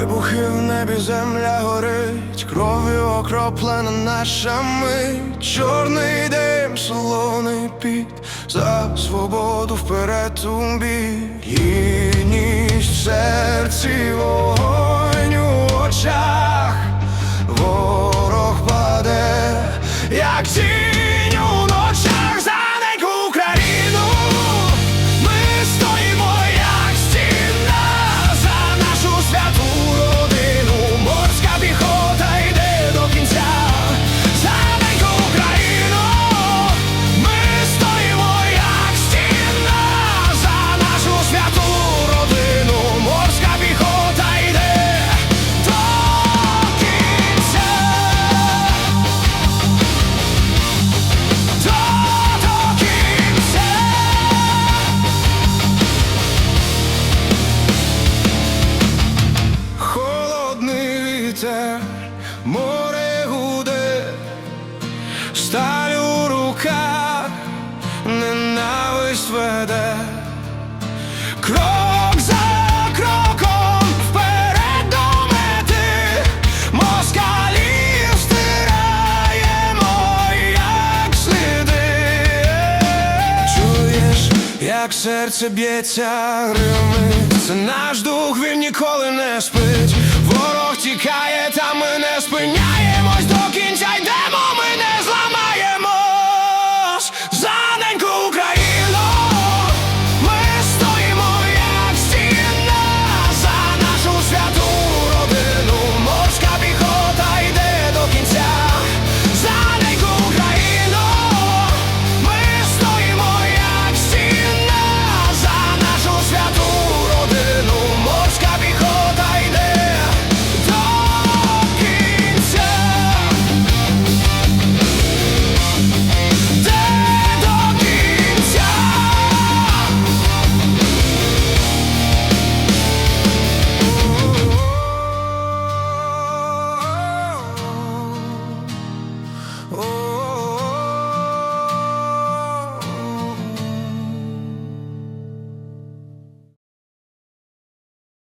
Вибухи в небі земля горить, кров'ю окроплена наша мить Чорний дим, солоний піт, за свободу вперед у бій Гідність в серці вогонь у очах, ворог паде, як ті. Сталь у руках, ненависть веде, крок за кроком вперед до мети, москалів стираємо, як сліди. Чуєш, як серце б'ється, гримить Це наш дух, він ніколи не спить.